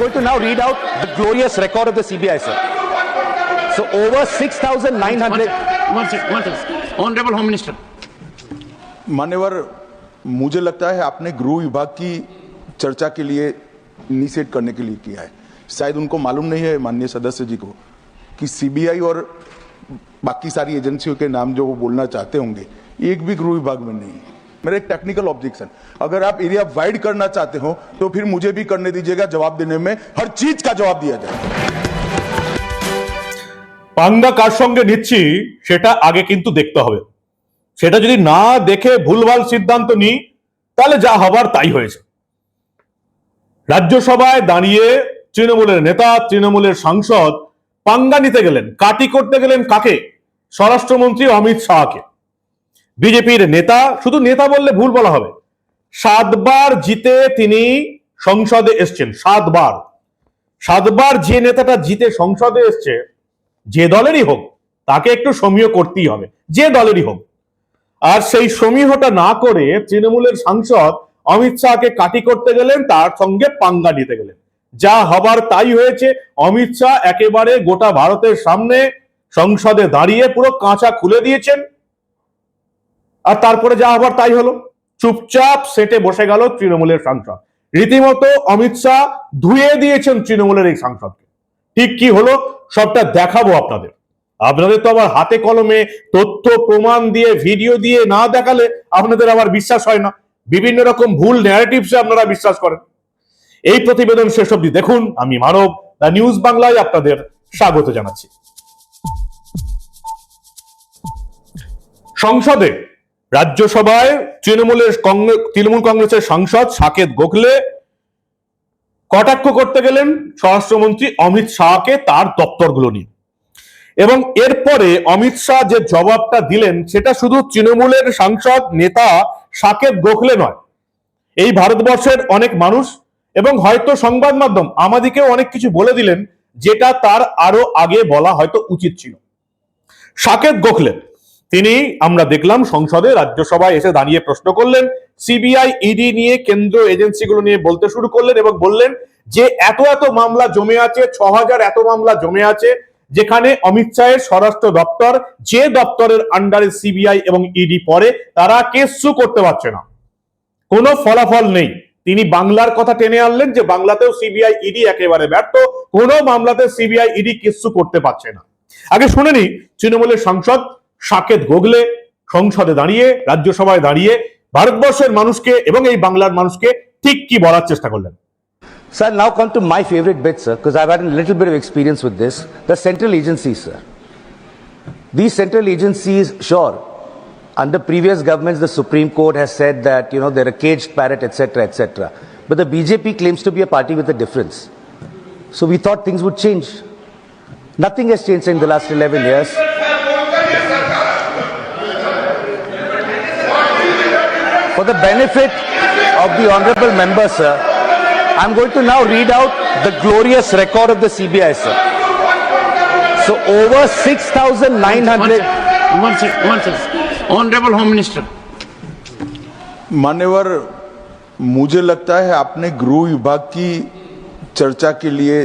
going to now read out the glorious record of the CBI, sir. So over 6,900. One one sec, one sec. Honorable Home Minister. मान्यवर मुझे लगता है आपने गृह विभाग की चर्चा के लिए इनिशिएट करने के लिए किया है शायद उनको मालूम नहीं है माननीय सदस्य जी को कि सीबीआई और बाकी सारी एजेंसियों के नाम जो वो बोलना चाहते होंगे एक भी गृह विभाग में नहीं है मेरा एक टेक्निकल ऑब्जेक्शन अगर आप एरिया वाइड करना चाहते हो तो फिर मुझे भी करने दीजिएगा जवाब देने में हर चीज का जवाब दिया जाए পাঙ্গা কার সঙ্গে নিচ্ছি সেটা আগে কিন্তু দেখতে হবে সেটা যদি না দেখে ভুলভাল সিদ্ধান্ত নিই তাহলে যা হবার তাই হয়েছে রাজ্যসভায় দাঁড়িয়ে তৃণমূলের নেতা তৃণমূলের সাংসদ পাঙ্গা নিতে গেলেন কাটি করতে গেলেন কাকে স্বরাষ্ট্রমন্ত্রী অমিত শাহকে বিজেপির নেতা, শুধু নেতা বললে ভুল বলা হবে। সাতবার জিতে তিনি সংসদে এসছেন, সাতবার। সাতবার যে নেতাটা জিতে সংসদে এসছে, যে দলেরই হোক, তাকে একটু সমীহ করতেই হবে, যে দলেরই হোক। আর সেই সমীহটা না করে তৃণমূলের সাংসদ অমিত শাহকে কাটি করতে গেলেন, তার সঙ্গে পাঙ্গা নিতে গেলেন। যা হবার তাই হয়েছে, অমিত শাহ একেবারে গোটা ভারতের সামনে সংসদে দাঁড়িয়ে পুরো কাঁচা খুলে দিয়েছেন। আর তারপরে যা আবার তাই হলো। চুপচাপ সেটে বসে গেল তৃণমূলের সাংসদ। রীতিমতো অমিত শাহ ধুয়ে দিয়েছেন তৃণমূলের এই সাংসদকে। ঠিক কি হলো? সবটা দেখাবো আপনাদের। আপনাদের তো আবার হাতে কলমে তথ্য, প্রমাণ দিয়ে, ভিডিও দিয়ে না দেখালে আপনাদের আবার বিশ্বাস হয় না। বিভিন্ন রকম ভুল ন্যারেটিভসে আপনারা বিশ্বাস করেন। এই প্রতিবেদন শেষ অব্দি দেখুন। আমি মানব দ্য নিউজ বাংলায় আপনাদের স্বাগত জানাচ্ছি। সংসদে রাজ্যসভায় তৃণমূলের তৃণমূল কংগ্রেসের সাংসদ সাকেত গোখলে, কটাক্ষ করতে গেলেন স্বরাষ্ট্রমন্ত্রী অমিত শাহকে তার দপ্তরগুলো নিয়ে। এবং এরপরে অমিত শাহ যে জবাবটা দিলেন, সেটা শুধু তৃণমূলের সাংসদ, নেতা সাকেত গোখলে নয়। এই ভারতবর্ষের অনেক মানুষ এবং হয়তো সংবাদ মাধ্যম আমাদেরকেও অনেক কিছু বলে দিলেন, যেটা তার আরও আগে বলা হয়তো উচিত ছিল। সাকেত গোখলে তিনি, আমরা দেখলাম সংসদে রাজ্যসভায় এসে দাঁড়িয়ে প্রশ্ন করলেন, সিবিআই, ইডি নিয়ে, কেন্দ্র এজেন্সিগুলো নিয়ে বলতে শুরু করলেন এবং বললেন যে এত এত মামলা জমে আছে, ছ হাজার এত মামলা জমে আছে, যেখানে অমিত শাহের স্বরাষ্ট্র দপ্তর, যে দপ্তরের আন্ডারে সিবিআই এবং ইডি পড়ে, তারা কেস কেসু করতে পারছে না। কোনো ফলাফল নেই। তিনি বাংলার কথা টেনে আনলেন যে বাংলাতেও সিবিআই, ইডি একেবারে ব্যর্থ, কোনো মামলাতে সিবিআই, ইডি কিচ্ছু করতে পারছে না। আগে শুনে নি তৃণমূলের সাংসদ সাকেত গোগলে সংসদে দাঁড়িয়ে রাজ্যসভায় দাঁড়িয়ে ভারতবর্ষের মানুষকে এবং এই বাংলার মানুষকে ঠিক কি বলার চেষ্টা করলেন Sir, now come to my favorite bit, sir, because I've had a little bit of experience with this. The central agencies, sir. These central agencies, sure, under previous governments, the Supreme Court has said that, you know, they're a caged parrot, etc., etc. But the BJP claims to be a party with a difference. So we thought things would change. Nothing has changed in the last 11 years. For the benefit of the honorable member, sir, I'm going to now read out the glorious record of the CBI, sir. So over 6,900. One sec, one sec. Honorable Home Minister. मान्यवर मुझे लगता है आपने गृह विभाग की चर्चा के लिए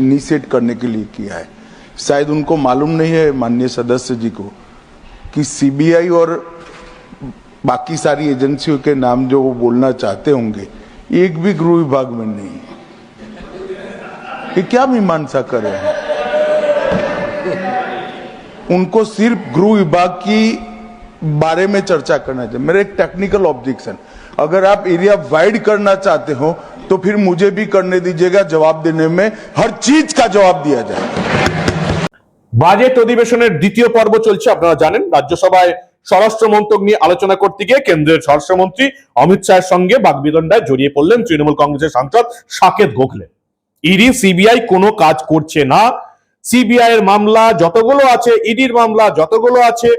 इनिशिएट करने के लिए किया है शायद उनको मालूम नहीं है माननीय सदस्य जी को कि सीबीआई और बाकी सारी एजेंसियों के नाम जो वो बोलना चाहते होंगे एक भी गृह विभाग में नहीं है ये क्या मीमांसा कर रहे हैं उनको सिर्फ गृह विभाग की बारे में चर्चा करना चाहिए मेरा एक टेक्निकल ऑब्जेक्शन अगर आप एरिया वाइड करना चाहते हो तो फिर मुझे भी करने दीजिएगा जवाब देने में हर चीज का जवाब दिया जाए বাজেট অধিবেশনের দ্বিতীয় পর্ব চলছে আপনারা জানেন রাজ্যসভায় স্বরাষ্ট্র মন্ত্রক নিয়ে আলোচনা করতে গিয়ে কেন্দ্রের স্বরাষ্ট্রমন্ত্রী অমিত শাহের সঙ্গে বাগবিদণ্ডায় জড়িয়ে পড়লেন তৃণমূল কংগ্রেসের সাংসদ সাকেত গোখলে। ইডি, সিবিআই কোনো কাজ করছে না। সিবিআই এর মামলা যতগুলো আছে, ইডির মামলা যতগুলো আছে,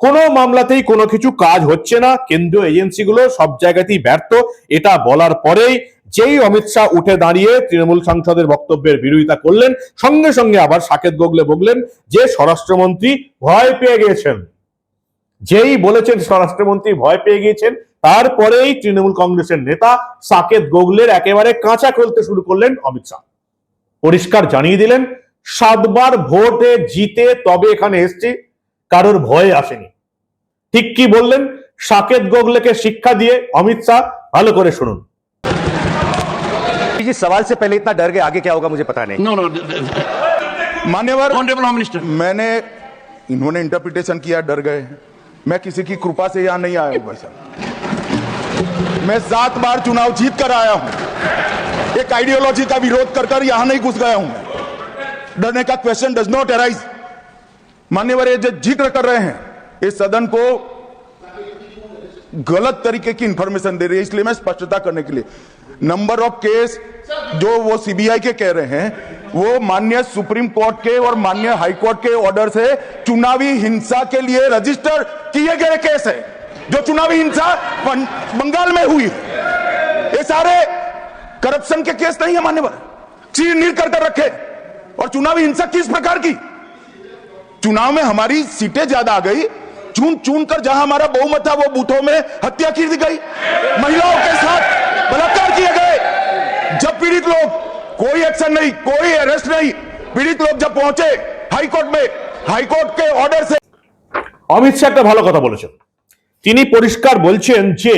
কোনো মামলাতেই কোনো কিছু কাজ হচ্ছে না। কেন্দ্রীয় এজেন্সিগুলো সব জায়গাতেই ব্যর্থ। এটা বলার পরেই যেই অমিত শাহ উঠে দাঁড়িয়ে তৃণমূল সাংসদের বক্তব্যের বিরোধিতা করলেন, সঙ্গে সঙ্গে আবার সাকেত গোগলে বললেন যে, স্বরাষ্ট্রমন্ত্রী ভয় পেয়ে গিয়েছেন যেই বলেছেন স্বরাষ্ট্রমন্ত্রী ভয় পেয়ে গিয়েছেন তারপরেই তৃণমূল কংগ্রেসের নেতা সাকেত গোগলের একেবারে কাঁচা খুলতে শুরু করলেন অমিত শাহ পরিষ্কার জানিয়ে দিলেন সাতবার ভোটে জিতে তবে এখানে এসছি কারোর ভয়ে আসেনি ঠিক কি বললেন সাকেত গোগলেকে শিক্ষা দিয়ে অমিত শাহ ভালো করে শুনুন जी सवाल से पहले इतना डर गए आगे क्या होगा मुझे पता नहीं No, no. मान्यवर Honorable Home Minister. मैंने इन्होंने इंटरप्रिटेशन किया डर गए मैं किसी की कृपा से यहाँ नहीं आया हूँ भाई साहब। मैं सात बार चुनाव जीत कर आया हूँ। एक आइडियोलॉजी का विरोध कर कर यहाँ नहीं घुस गया हूँ डरने का क्वेश्चन डज नॉट अराइज मान्यवर, ये जो ज़िक्र कर रहे हैं, इस सदन को गलत तरीके की इंफॉर्मेशन दे रही है, इसलिए मैं स्पष्टता करने के लिए। नंबर ऑफ़ केस जो वो सीबीआई के कह रहे हैं वो मान्य सुप्रीम कोर्ट के और मान्य हाई कोर्ट के ऑर्डर से चुनावी हिंसा के लिए रजिस्टर किए गए केस है, जो चुनावी हिंसा बंगाल में हुई है। ये सारे करप्शन के केस नहीं है मान्यवर। चीर नीर कर कर रखे। और चुनावी हिंसा किस प्रकार की? चुनाव में हमारी सीटें ज़्यादा आ गई। चुन चुन कर जहाँ हमारा बहुमत था, वो बूथों में हत्या की गई। महिलाओं के साथ बलात्कार किए गए। जब पीड़ित लोग कोई एक्शन नहीं कोई अरेस्ट नहीं पीड़ित लोग जब पहुंचे हाईकोर्ट में हाईकोर्ट के ऑर्डर से অমিত শাহ একটা ভালো কথা বলেছেন তিনি পরিষ্কার বলছেন যে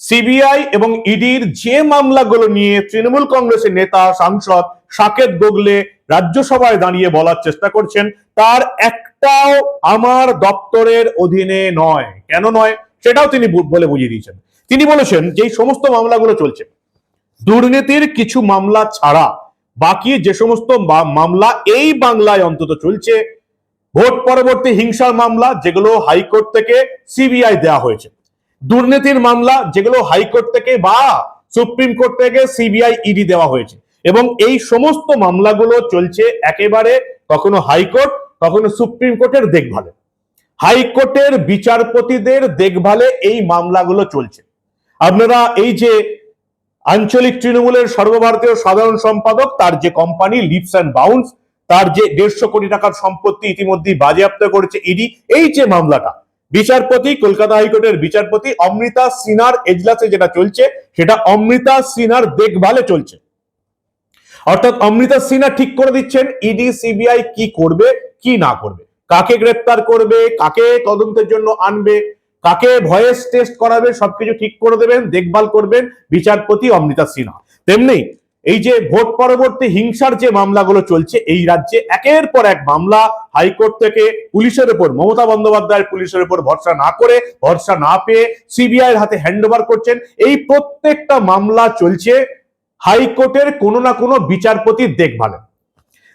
সিবিআই এবং ইডির যে মামলাগুলো নিয়ে তৃণমূল কংগ্রেসের নেতা সাংসদ সাকেত গোগলে রাজ্যসভায় দাঁড়িয়ে বলার চেষ্টা করছেন তার একটাও আমার দপ্তরের অধীনে নয় কেন নয় সেটাও তিনি বু- বলে বুঝিয়ে দিয়েছেন তিনি বলেছেন যে এই সমস্ত মামলাগুলো চলছে দুর্নীতির কিছু মামলা ছাড়া বাকি যে সমস্ত মামলা এই বাংলায় অন্তত চলছে, ভোট পরবর্তী হিংসার মামলা যেগুলো হাইকোর্ট থেকে সিবিআই দেওয়া হয়েছে। দুর্নীতির মামলা যেগুলো হাইকোর্ট থেকে বা সুপ্রিম কোর্ট থেকে সিবিআই ইডি দেওয়া হয়েছে। এবং এই সমস্ত মামলাগুলো চলছে একেবারে কখনো হাইকোর্ট, কখনো সুপ্রিম কোর্টের দেখভালে। হাইকোর্টের বিচারপতিদের দেখভালে এই মামলাগুলো চলছে। আপনারা এই যে আঞ্চলিক তৃণমূলের সর্বভারতীয় সাধারণ সম্পাদক, তার যে কোম্পানি লিপস অ্যান্ড বাউন্স তার যে দেড়শো কোটি টাকার সম্পত্তি ইতিমধ্যে বাজেয়াপ্ত করেছে ইডি এই যে মামলাটা। বিচারপতি, কলকাতা হাইকোর্টের বিচারপতি অমৃতা সিনার এজলাসে যেটা চলছে, সেটা অমৃতা সিনার দেখভালে চলছে। অর্থাৎ অমৃতা সিনহা ঠিক করে দিচ্ছেন ইডি সিবিআই কি করবে, কি না করবে? কাকে গ্রেপ্তার করবে, কাকে তদন্তের জন্য আনবে? কাকে ভয়েস টেস্ট করাবে সবকিছু ঠিক করে দেবেন, দেখভাল করবেন বিচারপতি অমৃতা সিনহা। তেমনি এই যে ভোট পরবর্তী হিংসার যে মামলাগুলো চলছে, এই রাজ্যে একের পর এক মামলা হাইকোর্ট থেকে পুলিশের উপর মমতা বন্দ্যোপাধ্যায়ের পুলিশের উপর ভরসা না করে, ভরসা না পেয়ে সিবিআই এর হাতে হ্যান্ড করছেন। এই প্রত্যেকটা মামলা চলছে, হাইকোর্টের কোনো না কোনো বিচারপতির দেখভালে।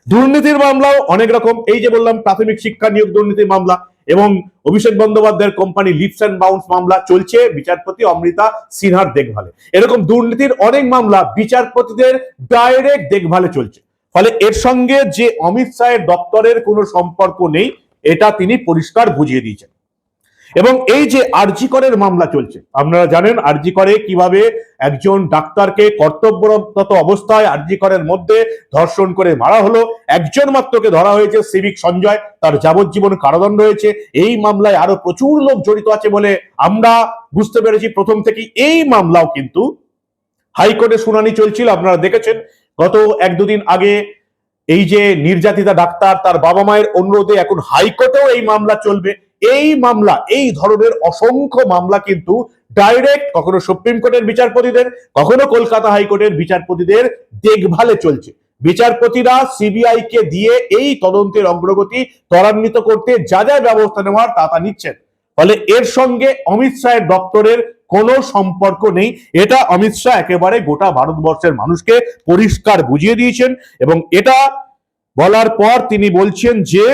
দুর্নীতির মামলাও অনেক রকম, এই যে বললাম প্রাথমিক শিক্ষা নিয়োগ দুর্নীতির মামলা এবং অভিষেক বন্দ্যোপাধ্যায়ের কোম্পানি লিপস অ্যান্ড বাউন্স মামলা চলছে, বিচারপতি অমৃতা সিনহার দেখভালে। এরকম দুর্নীতির অনেক মামলা বিচারপতিদের ডাইরেক্ট দেখভালে চলছে। ফলে এর সঙ্গে যে অমিত শাহের দপ্তরের কোনো সম্পর্ক নেই, এটা তিনি পরিষ্কার বুঝিয়ে দিয়েছেন। এবং এই যে আরজিকরের মামলা চলছে, আপনারা জানেন আরজিকরে কীভাবে একজন ডাক্তারকে কর্তব্যরত অবস্থায় আরজিকরের মধ্যে ধর্ষণ করে মারা হলো, একজন মাত্রকে ধরা হয়েছে সিভিক সঞ্জয়, তার যাবজ্জীবন কারাদণ্ড হয়েছে, এই মামলায় আরও প্রচুর লোক জড়িত আছে বলে আমরা বুঝতে পেরেছি। প্রথম থেকেই এই মামলাও কিন্তু হাইকোর্টে শুনানি চলছিল, আপনারা দেখেছেন, গত এক দুদিন আগে এই যে নির্যাতিতা ডাক্তার তার বাবা মায়ের অনুরোধে এখন হাইকোর্টেও এই মামলা চলবে। এই মামলা, এই ধরনের অসংখ্য মামলা কিন্তু ডাইরেক্ট কখনো সুপ্রিম কোর্টের বিচারপতিদের, কখনো কলকাতা হাইকোর্টের বিচারপতিদের দেখভালে চলছে। বিচারপতিরা সিবিআই কে দিয়ে এই তদন্তের অগ্রগতি ত্বরান্বিত করতে যা যা ব্যবস্থা নেওয়ার তা তা নিচ্ছেন। ফলে এর সঙ্গে অমিত শাহের দপ্তরের কোনো সম্পর্ক নেই। এটা অমিত শাহ একেবারে গোটা ভারতবর্ষের মানুষকে পরিষ্কার বুঝিয়ে দিয়েছেন এবং এটা বলার পর তিনি বলছেন যে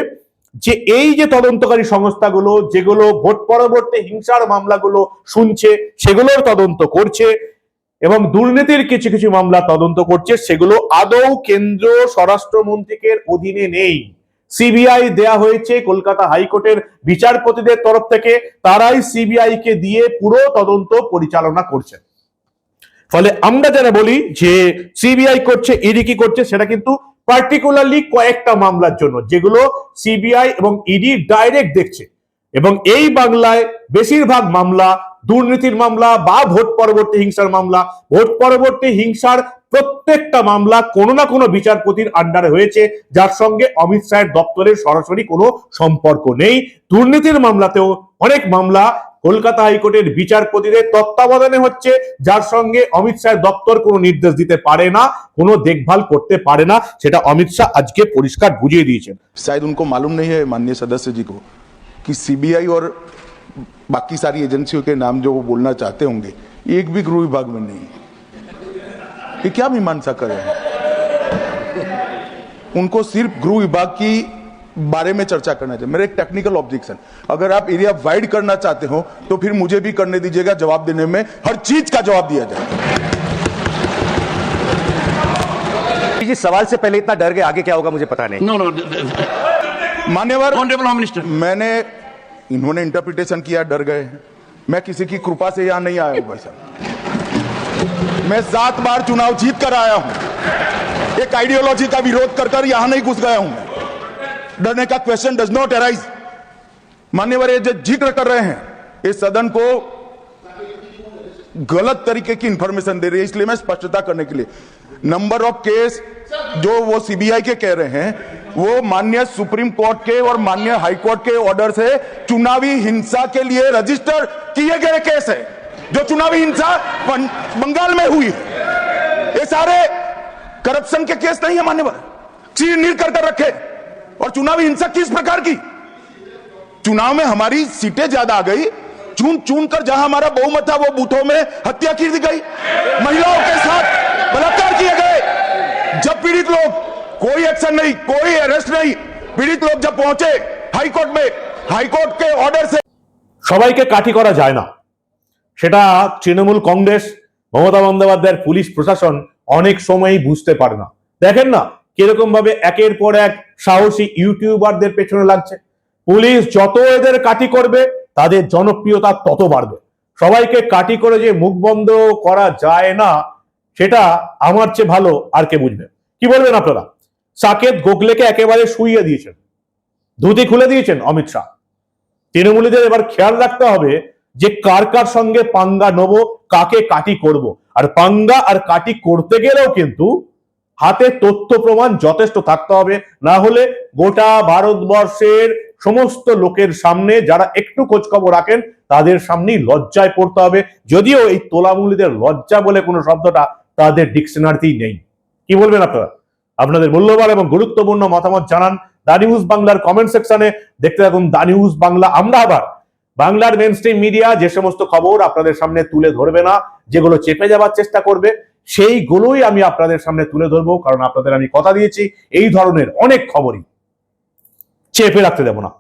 যে এই যে তদন্তকারী সংস্থাগুলো, যেগুলো ভোট পরবর্তী হিংসার মামলাগুলো শুনছে, সেগুলোর তদন্ত করছে এবং দুর্নীতির কিছু কিছু মামলা তদন্ত করছে, সেগুলো আদৌ কেন্দ্র স্বরাষ্ট্রমন্ত্রীকের অধীনে নেই। সিবিআই দেয়া হয়েছে কলকাতা হাইকোর্টের বিচারপতিদের তরফ থেকে, তারাই সিবিআই কে দিয়ে পুরো তদন্ত পরিচালনা করছেন ফলে আমরা যারা বলি যে সিবিআই করছে, ইডি কি করছে, সেটা কিন্তু পার্টিকুলারলি কয়েকটা মামলার জন্য, যেগুলো সিবিআই এবং ইডি ডাইরেক্ট দেখছে। এবং এই বাংলায় বেশিরভাগ মামলা দুর্নীতির মামলা বা ভোট পরবর্তী হিংসার মামলা। ভোট পরবর্তী হিংসার প্রত্যেকটা মামলা কোনো না কোনো বিচারপতির আন্ডারে হয়েছে, যার সঙ্গে অমিত শাহের দপ্তরের সরাসরি কোনো সম্পর্ক নেই। দুর্নীতির মামলাতেও অনেক মামলা কলকাতা হাইকোর্টের বিচারপতিদের তত্ত্বাবধানে হচ্ছে যার সঙ্গে অমিত শাহের দপ্তর কোনো নির্দেশ দিতে পারে না কোনো দেখভাল করতে পারে না সেটা অমিত শাহ আজকে পরিষ্কার বুঝিয়ে দিয়েছেন शायद उनको मालूम नहीं है माननीय सदस्य जी को कि सीबीआई और बाकी सारी एजेंसियों के नाम जो वो बोलना चाहते होंगे एक भी गृह विभाग में नहीं है। ये क्या मीमांसा कर रहे हैं उनको सिर्फ गृह विभाग की बारे में चर्चा करना चाहिए। मेरा एक टेक्निकल ऑब्जेक्शन अगर आप एरिया वाइड करना चाहते हो तो फिर मुझे भी करने दीजिएगा जवाब देने में हर चीज़ का जवाब दिया जाए। जी सवाल से पहले इतना डर गए आगे क्या होगा मुझे पता नहीं। No, no. मान्यवर Minister. मैंने इन्होंने इंटरप्रिटेशन किया डर गए। मैं किसी की कृपा से यहाँ नहीं आया हूँ भाई साहब। मैं सात बार चुनाव जीत कर आया हूँ। एक आइडियोलॉजी का विरोध कर कर यहाँ नहीं घुस गया हूँ मैं। डरने का क्वेश्चन डज नॉट अराइज मान्यवर ये जो, ज़िक्र कर रहे हैं। इस सदन को गलत तरीके की इंफॉर्मेशन दे रही है, इसलिए मैं स्पष्टता करने के लिए। नंबर ऑफ़ केस जो वो सीबीआई के कह रहे हैं, वो मान्य सुप्रीम कोर्ट के और मान्य हाई कोर्ट के ऑर्डर से चुनावी हिंसा के लिए रजिस्टर किए गए केस है, जो चुनावी हिंसा बंगाल में हुई है। ये सारे करप्शन के केस नहीं है मान्यवर चीर नीर कर रखे। और चुनावी हिंसा किस प्रकार की चुनाव में हमारी सीटें ज्यादा आ गई चुन चुन कर जहां हमारा बहुमत था वो बूथों में हत्या की दी गई महिलाओं के साथ बलात्कार किए गए जब पीड़ित लोग कोई एक्शन नहीं कोई अरेस्ट नहीं पीड़ित लोग जब पहुंचे हाईकोर्ट में हाईकोर्ट के ऑर्डर से সবাইকে কাঠি করা যায় না সেটা তৃণমূল কংগ্রেস মমতা বন্দ্যোপাধ্যায়ের পুলিশ প্রশাসন অনেক সময়ই বুঝতে পারে না দেখেন না কীরকম ভাবে একের পর এক সাহসী ইউটিউবারদের পেছনে লাগছে? পুলিশ যত এদের কাটি করবে, তাদের জনপ্রিয়তা তত বাড়বে। সবাইকে কাটি করে যে মুখ বন্ধ করা যায় না, সেটা আমার চেয়ে ভালো আর কে বুঝবে? কি বলবেন আপনারা? সাকেত গোখলেকে একেবারে শুইয়ে দিয়েছেন। ধুতি খুলে দিয়েছেন অমিত শাহ। তৃণমূলীদের এবার খেয়াল রাখতে হবে যে কার কার সঙ্গে পাঙ্গা নেব, কাকে কাটি করব। আর পাঙ্গা আর কাটি করতে গেলেও কিন্তু হাতে তথ্য প্রমাণ যথেষ্ট থাকতে হবে। না হলে গোটা ভারতবর্ষের সমস্ত লোকের সামনে যারা একটু খোঁজ খবর রাখেন, তাদের সামনেই লজ্জায় পড়তে হবে। যদিও এই তোলামূলীদের লজ্জা বলে কোনো শব্দটা তাদের ডিকশনারিতেই নেই। কি বলবেন আপনারা? আপনাদের মূল্যবান এবং গুরুত্বপূর্ণ মতামত জানান দা নিউজ বাংলার কমেন্ট সেকশনে। দেখতে থাকুন দা নিউজ বাংলা। আমরা আবার বাংলার মেন মিডিয়া যে সমস্ত খবর আপনাদের সামনে তুলে ধরবে না, যেগুলো চেপে যাওয়ার চেষ্টা করবে সেইগুলোই আমি আপনাদের সামনে তুলে ধরবো, কারণ আপনাদের আমি কথা দিয়েছি। এই ধরনের অনেক খবরই চেপে রাখতে দেব না।